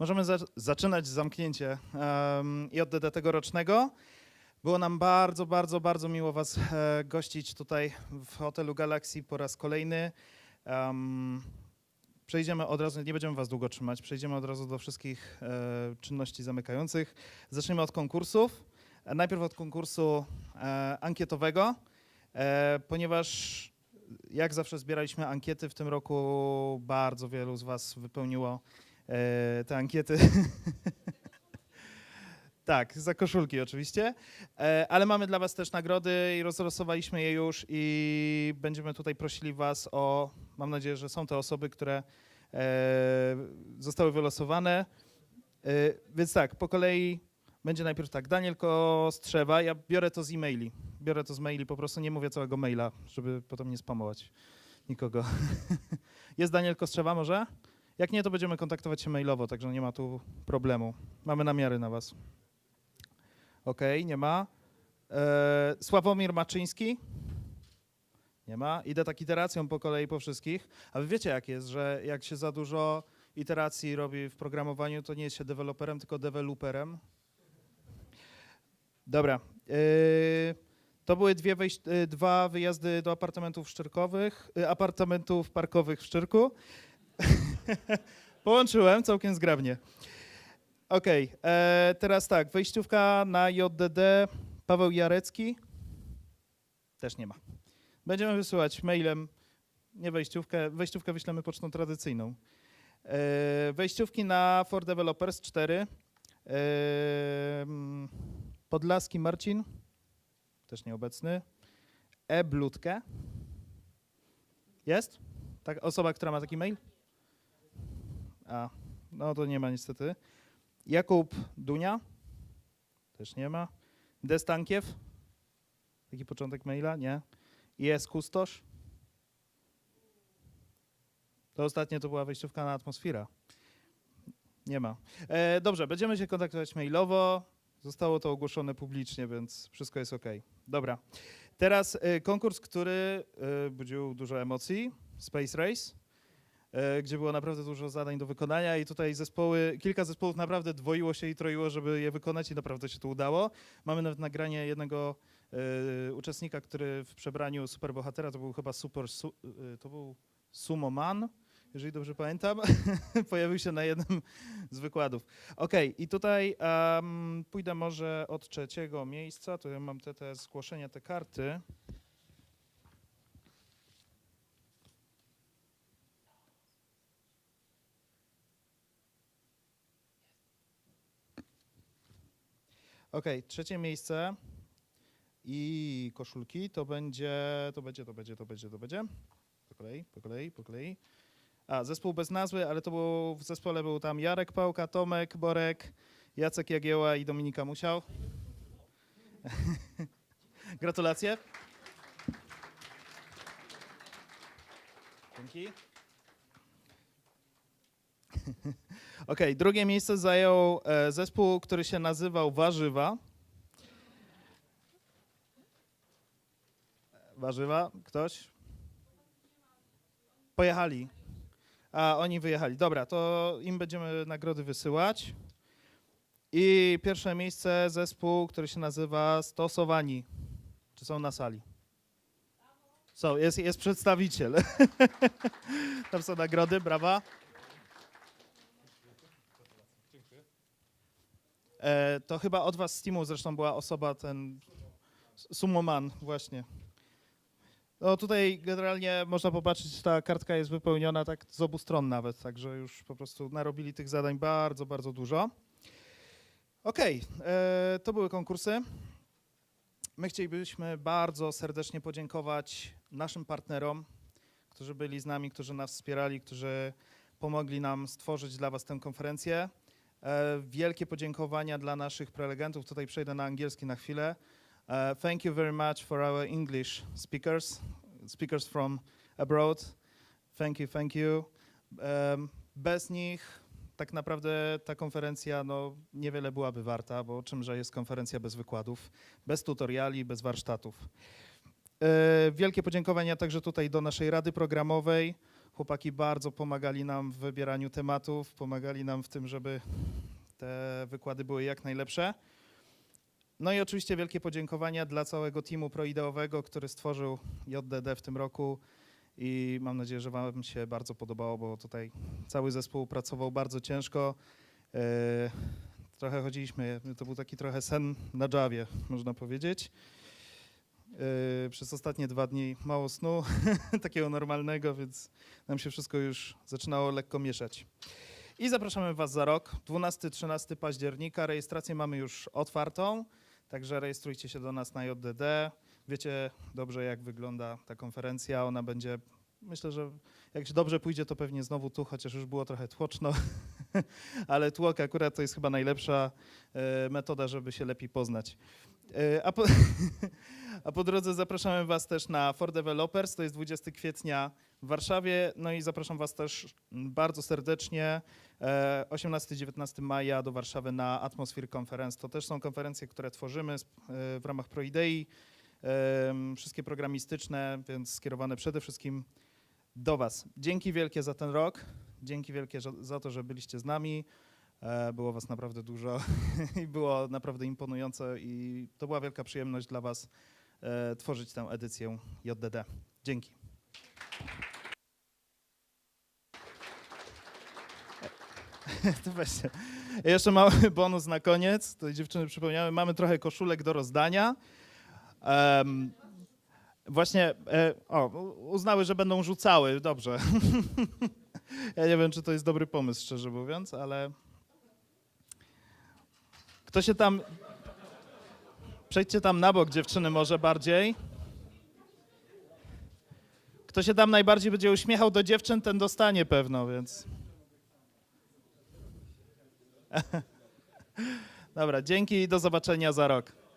możemy za zaczynać zamknięcie um, JDD tegorocznego. Było nam bardzo, bardzo, bardzo miło Was e, gościć tutaj w hotelu Galaxy po raz kolejny. Em, przejdziemy od razu, nie będziemy Was długo trzymać, przejdziemy od razu do wszystkich e, czynności zamykających. Zaczniemy od konkursów. E, najpierw od konkursu e, ankietowego, e, ponieważ jak zawsze zbieraliśmy ankiety, w tym roku bardzo wielu z Was wypełniło te ankiety. tak, za koszulki oczywiście. E, ale mamy dla Was też nagrody i rozlosowaliśmy je już i będziemy tutaj prosili Was o, mam nadzieję, że są te osoby, które e, zostały wylosowane. E, więc tak, po kolei będzie najpierw tak, Daniel Kostrzewa, ja biorę to z e-maili. Biorę to z maili, po prostu nie mówię całego maila, żeby potem nie spamować nikogo. Jest Daniel Kostrzewa może? Jak nie, to będziemy kontaktować się mailowo, także nie ma tu problemu. Mamy namiary na was. Okej, nie ma. E, Sławomir Maczyński? Nie ma. Idę tak iteracją po kolei po wszystkich. A wy wiecie jak jest, że jak się za dużo iteracji robi w programowaniu, to nie jest się deweloperem, tylko deweloperem. Dobra. E, to były dwie e, dwa wyjazdy do apartamentów szczyrkowych, e, apartamentów parkowych w Szczyrku. Połączyłem całkiem zgrabnie. Okej, e, teraz tak, wejściówka na JDD Paweł Jarecki też nie ma. Będziemy wysyłać mailem, nie wejściówkę, wejściówkę wyślemy pocztą tradycyjną. E, wejściówki na For Developers 4. E, mm, Podlaski Marcin, też nieobecny. E. Blutkę. Jest? Tak, osoba, która ma taki mail? A, no to nie ma niestety. Jakub Dunia? Też nie ma. Destankiew? Taki początek maila? Nie. Jest Kustosz? To ostatnie to była wejściówka na atmosfera. Nie ma. E, dobrze, będziemy się kontaktować mailowo. Zostało to ogłoszone publicznie, więc wszystko jest ok. Dobra. Teraz e, konkurs, który e, budził dużo emocji. Space Race gdzie było naprawdę dużo zadań do wykonania i tutaj zespoły, kilka zespołów naprawdę dwoiło się i troiło, żeby je wykonać i naprawdę się to udało. Mamy nawet nagranie jednego e, uczestnika, który w przebraniu superbohatera, to był chyba super, su, e, to był Sumo Man, jeżeli dobrze pamiętam, pojawił się na jednym z wykładów. Okej, i tutaj em, pójdę może od trzeciego miejsca, ja mam te, te zgłoszenia, te karty. Okej, trzecie miejsce i koszulki to będzie, to będzie, to będzie, to będzie, to będzie. Po kolei, po kolei, po kolei. A, zespół bez nazwy, ale to był, w zespole był tam Jarek Pałka, Tomek Borek, Jacek Jagieła i Dominika Musiał. Gratulacje. Dzięki. Okej, drugie miejsce zajął e, zespół, który się nazywał Warzywa. Warzywa? Ktoś? Pojechali. A, oni wyjechali. Dobra, to im będziemy nagrody wysyłać. I pierwsze miejsce zespół, który się nazywa Stosowani. Czy są na sali? Są, jest, jest przedstawiciel. Tam są nagrody, brawa. To chyba od was z teamu zresztą była osoba, ten Sumoman, właśnie. No tutaj generalnie można popatrzeć, ta kartka jest wypełniona tak z obu stron nawet, także już po prostu narobili tych zadań bardzo, bardzo dużo. Okej, e, to były konkursy. My chcielibyśmy bardzo serdecznie podziękować naszym partnerom, którzy byli z nami, którzy nas wspierali, którzy pomogli nam stworzyć dla Was tę konferencję. E, Wielkie podziękowania dla naszych prelegentów. Tutaj przejdę na angielski na chwilę. Uh, thank you very much for our English speakers, speakers from abroad. Thank you, thank you. Um, bez nich tak naprawdę ta konferencja no, niewiele byłaby warta, bo czymże jest konferencja bez wykładów, bez tutoriali, bez warsztatów. Wielkie podziękowania także tutaj do naszej Rady Programowej, Chłopaki bardzo pomagali nam w wybieraniu tematów, pomagali nam w tym, żeby te wykłady były jak najlepsze. No i oczywiście wielkie podziękowania dla całego teamu proideowego, który stworzył JDD w tym roku i mam nadzieję, że Wam się bardzo podobało, bo tutaj cały zespół pracował bardzo ciężko. E, Trochę chodziliśmy, to był taki trochę sen na Javie, można powiedzieć. E, Przez ostatnie dwa dni mało snu, takiego normalnego, więc nam się wszystko już zaczynało lekko mieszać. I zapraszamy Was za rok, 12-13 października. Rejestrację mamy już otwartą, także rejestrujcie się do nas na JDD. Wiecie dobrze, jak wygląda ta konferencja. Ona będzie, myślę, że jak się dobrze pójdzie, to pewnie znowu tu, chociaż już było trochę tłoczno, ale tłok akurat to jest chyba najlepsza e, metoda, żeby się lepiej poznać. E, A po, a po drodze zapraszamy Was też na For Developers, to jest 20 kwietnia w Warszawie, no i zapraszam Was też bardzo serdecznie e, 18-19 maja do Warszawy na Atmosphere Conference. To też są konferencje, które tworzymy e, w ramach ProIdei, wszystkie programistyczne, więc skierowane przede wszystkim do Was. Dzięki wielkie za ten rok, dzięki wielkie za- to, że byliście z nami. E, Było Was naprawdę dużo i było naprawdę imponujące i to była wielka przyjemność dla Was e, tworzyć tę edycję JDD. Dzięki. To weźcie. Jeszcze mały bonus na koniec. To dziewczyny przypomniały, mamy trochę koszulek do rozdania. Em, właśnie, e, o, uznały, że będą rzucały. Dobrze. ja nie wiem, czy to jest dobry pomysł, szczerze mówiąc, ale kto się tam... Przejdźcie tam na bok, dziewczyny, może bardziej. Kto się tam najbardziej będzie uśmiechał do dziewczyn, ten dostanie pewno, więc... Dobra, dzięki i do zobaczenia za rok.